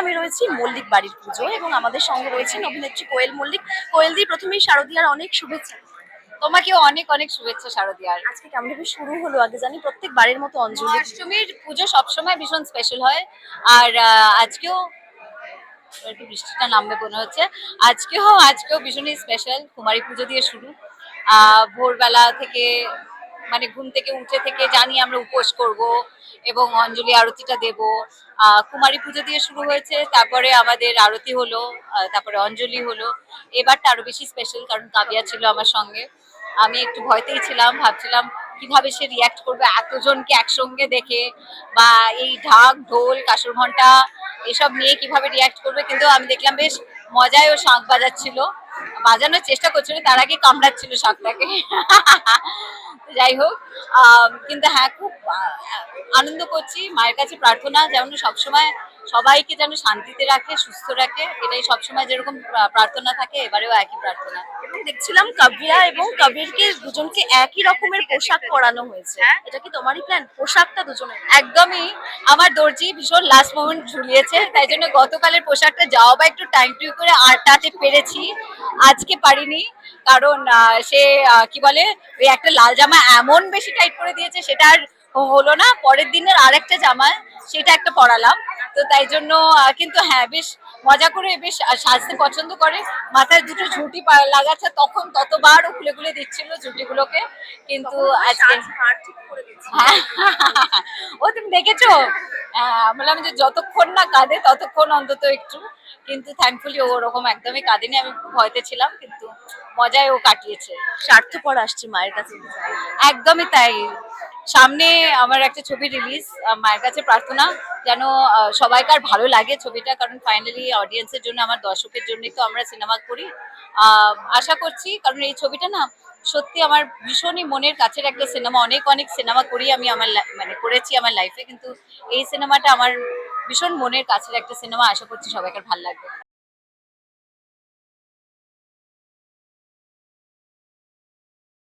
আমি রয়েছি মল্লিক বাড়ির পুজো এবং আমাদের সঙ্গে রয়েছেন অভিনেত্রী কোয়েল মল্লিক। কোয়েল দি প্রথমেই শারদিয়ার অনেক শুভেচ্ছা। তোমাকেও অনেক অনেক শুভেচ্ছা শারদিয়ার। আজকে কেমন ভাবে শুরু হলো আগে জানি প্রত্যেক বারের মতো অঞ্জলি। অষ্টমীর পুজো সবসময় ভীষণ স্পেশাল হয়। আর আজকেও একটু বৃষ্টিটা নামবে মনে হচ্ছে। আজকেও আজকেও ভীষণই স্পেশাল কুমারী পুজো দিয়ে শুরু। আহ, ভোরবেলা থেকে মানে ঘুম থেকে উঠে থেকে জানি আমরা উপোস করব এবং অঞ্জলি আরতিটা দেব। কুমারী পুজো দিয়ে শুরু হয়েছে, তারপরে আমাদের আরতি হলো তারপরে অঞ্জলি হলো। এবারটা আরও বেশি স্পেশাল কারণ কাবিয়া ছিল আমার সঙ্গে। আমি একটু ভয়তেই ছিলাম, ভাবছিলাম কীভাবে সে রিয়াক্ট করবে এতজনকে একসঙ্গে দেখে বা এই ঢাক, ঢোল কাসর ঘণ্টা এসব নিয়ে কীভাবে রিয়াক্ট করবে। কিন্তু আমি দেখলাম, বেশ মজায় ও শাঁখ বাজাচ্ছিল। বাজানোর চেষ্টা করছিল, তার আগে কামড়াচ্ছিল শাঁখটাকে। যাই হোক কিন্তু হ্যাঁ খুব আনন্দ করছি, মায়ের কাছে প্রার্থনা, যেমন সবসময় সবাইকে যেন শান্তিতে রাখে সুস্থ রাখে। এটাই সবসময় যেরকম প্রার্থনা থাকে এবারেও একই প্রার্থনা। দেখছিলাম কাবিয়া এবং কবিরকে দুজনকে একই রকমের পোশাক পরানো হয়েছে। এটা কি তোমারই প্ল্যান পোশাকটা দুজনের? একদমই। আমার দর্জি ভীষণ লাস্ট মোমেন্ট ঝুলিয়েছে তাই জন্য গতকালের পোশাকটা যাওয়া বা একটু টাইম টু করে আটটাতে পেরেছি। আজকে পারিনি কারণ সে কি বলে ওই একটা লাল জামা এমন বেশি টাইট করে দিয়েছে সেটা আর হলো না। পরের দিনের আরেকটা জামা সেটা একটা পরালাম। তো তাই জন্য কিন্তু হ্যাঁ বেশ মজা করে বেশ সাজতে পছন্দ করে। মাথায় দুটো ঝুঁটি লাগাচ্ছে তখন ততবার ও খুলে খুলে দিচ্ছিল ঝুঁটিগুলোকে। কিন্তু আজকে হ্যাঁ। ও তুমি দেখেছ? হ্যাঁ বললাম যে যতক্ষণ না কাঁদে ততক্ষণ অন্তত একটু। কিন্তু থ্যাঙ্কফুলি ও ওরকম একদমই কাঁদেনি আমি ভয়তে ছিলাম কিন্তু মজায় ও কাটিয়েছে। স্বার্থপর আসছে মায়ের কাছে। একদমই তাই। সামনে আমার একটা ছবি রিলিজ মায়ের কাছে প্রার্থনা, যেন সবাইকার ভালো লাগে ছবিটা, কারণ ফাইনালি অডিয়েন্সের জন্য, আমার দর্শকের জন্যই তো আমরা সিনেমা করি। আশা করছি, কারণ এই ছবিটা না, সত্যি আমার ভীষণই মনের কাছের একটা সিনেমা অনেক অনেক সিনেমা করি আমি আমার মানে করেছি আমার লাইফে কিন্তু এই সিনেমাটা আমার ভীষণ মনের কাছের একটা সিনেমা আশা করছি সবাইকার ভালো লাগবে।